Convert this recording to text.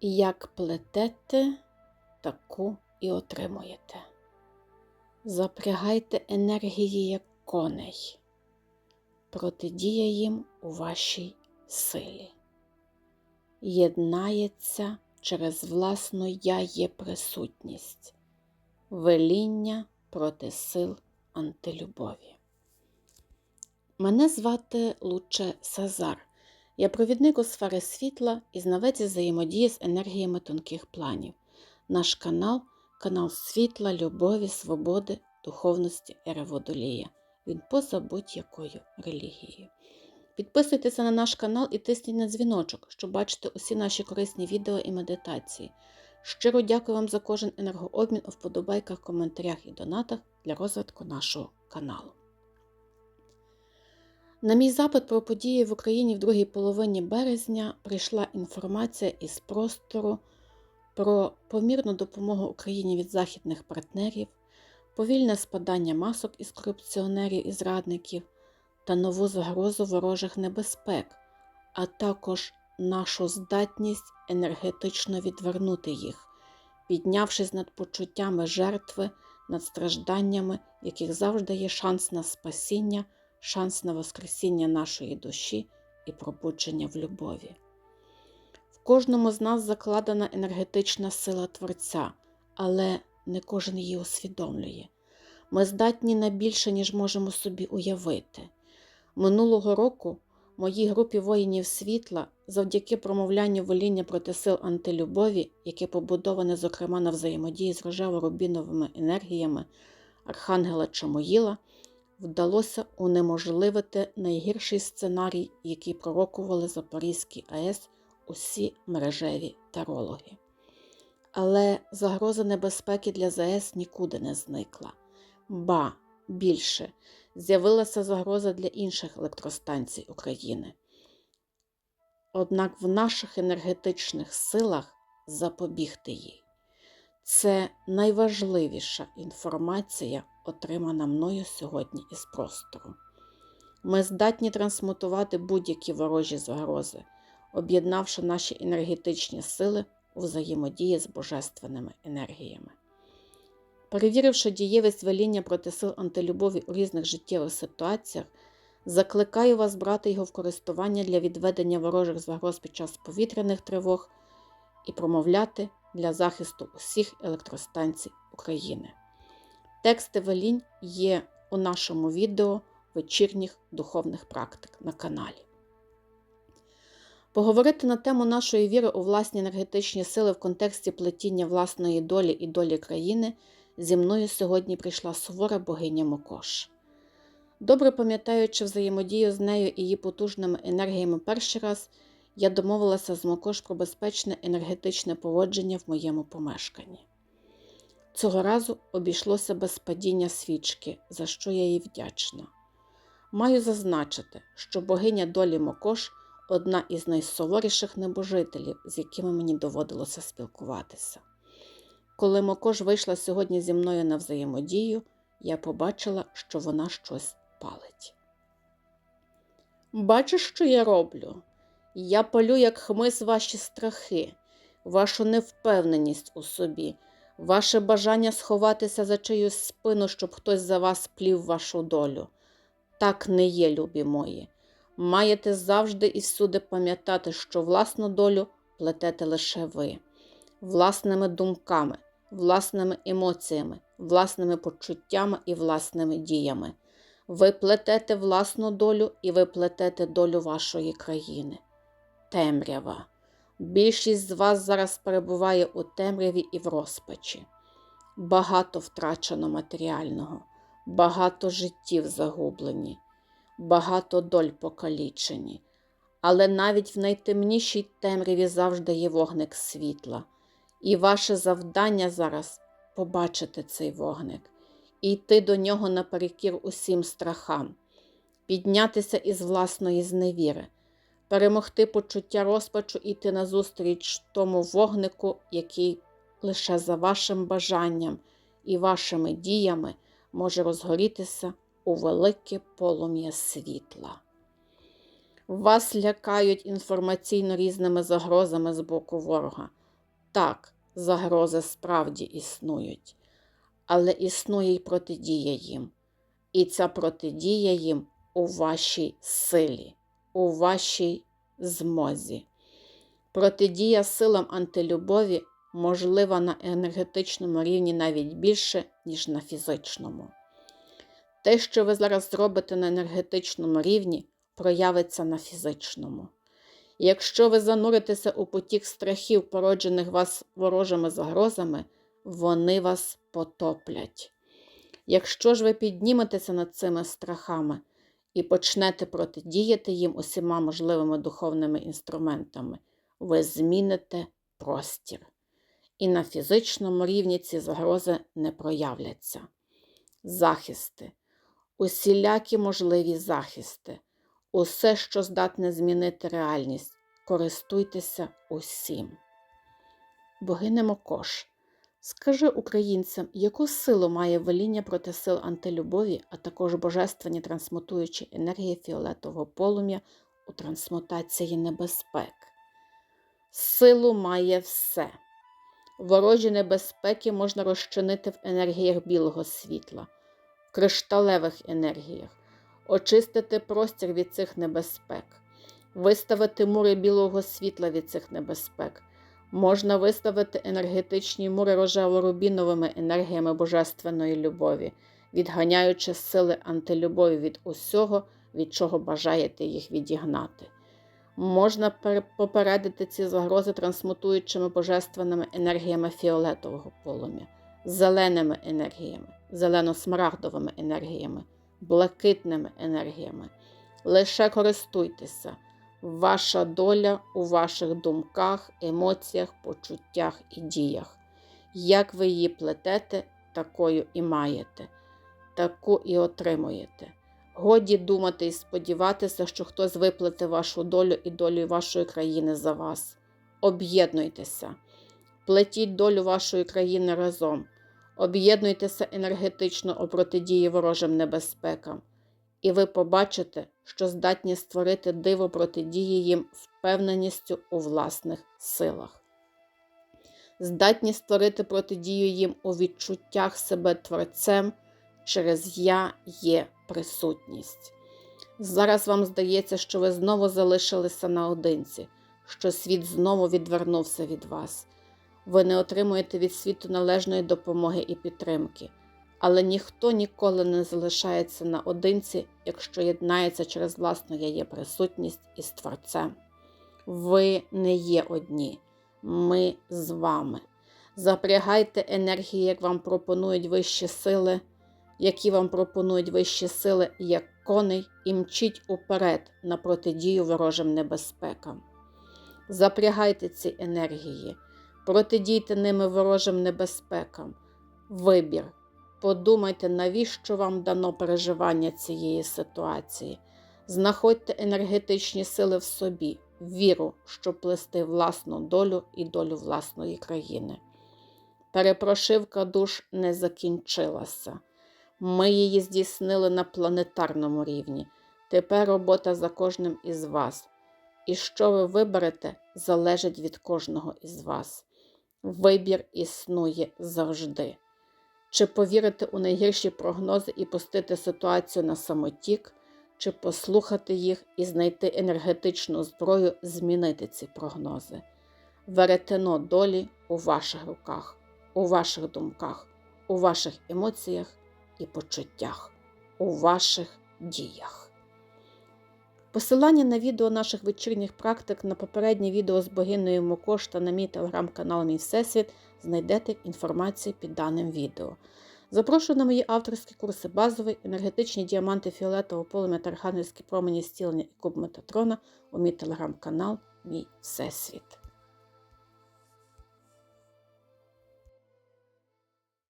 Як плетете, таку і отримуєте. Запрягайте енергії як коней, протидія їм у вашій силі. Єднається через власну я є присутність, веління проти сил антилюбові. Мене звати Луче Сазар. Я провідник у сфери світла і знавець взаємодії з енергіями тонких планів. Наш канал канал світла, любові, свободи, духовності ери Водолія. Він поза будь-якою релігією. Підписуйтеся на наш канал і тисніть на дзвіночок, щоб бачити усі наші корисні відео і медитації. Щиро дякую вам за кожен енергообмін у вподобайках, коментарях і донатах для розвитку нашого каналу. На мій запит про події в Україні в другій половині березня прийшла інформація із простору про помірну допомогу Україні від західних партнерів, повільне спадання масок із корупціонерів і зрадників та нову загрозу ворожих небезпек, а також нашу здатність енергетично відвернути їх, піднявшись над почуттями жертви, над стражданнями, яких завжди є шанс на спасіння шанс на воскресіння нашої душі і пробудження в любові. В кожному з нас закладена енергетична сила Творця, але не кожен її усвідомлює. Ми здатні на більше, ніж можемо собі уявити. Минулого року моїй групі воїнів світла, завдяки промовлянню воління проти сил антилюбові, яке побудоване, зокрема, на взаємодії з рожево-рубіновими енергіями Архангела Чамоїла, вдалося унеможливити найгірший сценарій, який пророкували Запорізький АЕС усі мережеві тарологи. Але загроза небезпеки для ЗАЕС нікуди не зникла. Ба більше з'явилася загроза для інших електростанцій України. Однак в наших енергетичних силах запобігти їй. Це найважливіша інформація, отримана мною сьогодні із простору. Ми здатні трансмутувати будь-які ворожі загрози, об'єднавши наші енергетичні сили у взаємодії з божественними енергіями. Перевіривши дієвість веління проти сил антилюбові у різних життєвих ситуаціях, закликаю вас брати його в користування для відведення ворожих загроз під час повітряних тривог і промовляти для захисту усіх електростанцій України. Тексти велінь є у нашому відео вечірніх духовних практик на каналі. Поговорити на тему нашої віри у власні енергетичні сили в контексті плетіння власної долі і долі країни зі мною сьогодні прийшла сувора богиня Мокош. Добре пам'ятаючи взаємодію з нею і її потужними енергіями перший раз, я домовилася з Мокош про безпечне енергетичне поводження в моєму помешканні. Цього разу обійшлося без падіння свічки, за що я їй вдячна. Маю зазначити, що богиня долі Мокош одна із найсуворіших небожителів, з якими мені доводилося спілкуватися. Коли Мокош вийшла сьогодні зі мною на взаємодію, я побачила, що вона щось палить. Бачиш, що я роблю? Я палю, як хмиз, ваші страхи, вашу невпевненість у собі, ваше бажання сховатися за чиюсь спину, щоб хтось за вас плів вашу долю. Так не є, любі мої. Маєте завжди і всюди пам'ятати, що власну долю плетете лише ви, власними думками, власними емоціями, власними почуттями і власними діями. Ви плетете власну долю і ви плетете долю вашої країни. Темрява. Більшість з вас зараз перебуває у темряві і в розпачі. Багато втрачено матеріального, багато життів загублені, багато доль покалічені. Але навіть в найтемнішій темряві завжди є вогник світла. І ваше завдання зараз побачити цей вогник і йти до нього наперекір усім страхам, піднятися із власної зневіри перемогти почуття розпачу і йти назустріч тому вогнику, який лише за вашим бажанням і вашими діями може розгорітися у велике полум'я світла. Вас лякають інформаційно різними загрозами з боку ворога. Так, загрози справді існують, але існує й протидія їм. І ця протидія їм у вашій силі, у вашій змозі. Протидія силам антилюбові можлива на енергетичному рівні навіть більше, ніж на фізичному. Те, що ви зараз зробите на енергетичному рівні, проявиться на фізичному. Якщо ви зануритеся у потік страхів, породжених вас ворожими загрозами, вони вас потоплять. Якщо ж ви підніметеся над цими страхами і почнете протидіяти їм усіма можливими духовними інструментами, ви зміните простір. І на фізичному рівні ці загрози не проявляться. Захисти, усілякі можливі захисти, усе, що здатне змінити реальність, користуйтеся усім. Богине Мокош, скажи українцям, яку силу має веління проти сил антилюбові, а також божественні трансмутуючі енергії фіолетового полум'я у трансмутації небезпек. Силу має все. Ворожі небезпеки можна розчинити в енергіях білого світла, в кришталевих енергіях, очистити простір від цих небезпек, виставити мури білого світла від цих небезпек. Можна виставити енергетичні мури рожево-рубіновими енергіями божественної любові, відганяючи сили антилюбові від усього, від чого бажаєте їх відігнати. Можна попередити ці загрози трансмутуючими божественними енергіями фіолетового полум'я, зеленими енергіями, зелено-смарагдовими енергіями, блакитними енергіями. Лише користуйтеся, ваша доля у ваших думках, емоціях, почуттях і діях. Як ви її плетете, такою і маєте, таку і отримуєте. Годі думати і сподіватися, що хтось виплете вашу долю і долю вашої країни за вас. Об'єднуйтеся, плетіть долю вашої країни разом, об'єднуйтеся енергетично у протидії ворожим небезпекам, і ви побачите, що здатні створити диво протидії їм впевненістю у власних силах. Здатні створити протидію їм у відчуттях себе творцем через Я є присутність. Зараз вам здається, що ви знову залишилися наодинці, що світ знову відвернувся від вас. Ви не отримуєте від світу належної допомоги і підтримки, але ніхто ніколи не залишається наодинці, якщо єднається через власну я є присутність із Творцем. Ви не є одні, ми з вами. Запрягайте енергії, як вам пропонують вищі сили які вам пропонують вищі сили, як коней, і мчіть уперед на протидію ворожим небезпекам. Запрягайте ці енергії, протидійте ними ворожим небезпекам. Вибір. Подумайте, навіщо вам дано переживання цієї ситуації. Знаходьте енергетичні сили в собі, віру, щоб плести власну долю і долю власної країни. Перепрошивка душ не закінчилася. Ми її здійснили на планетарному рівні. Тепер робота за кожним із вас. І що ви виберете, залежить від кожного із вас. Вибір існує завжди. Чи повірити у найгірші прогнози і пустити ситуацію на самотік, чи послухати їх і знайти енергетичну зброю, змінити ці прогнози. Веретено долі у ваших руках, у ваших думках, у ваших емоціях і почуттях у ваших діях. Посилання на відео наших вечірніх практик на попереднє відео з богиною Мокош та на мій телеграм-канал Мій Всесвіт знайдете в інформації під даним відео. Запрошую на мої авторські курси базовий, енергетичні діаманти фіолетового полум'я та архангельські промені стілення і куб Метатрона у мій телеграм-канал Мій Всесвіт.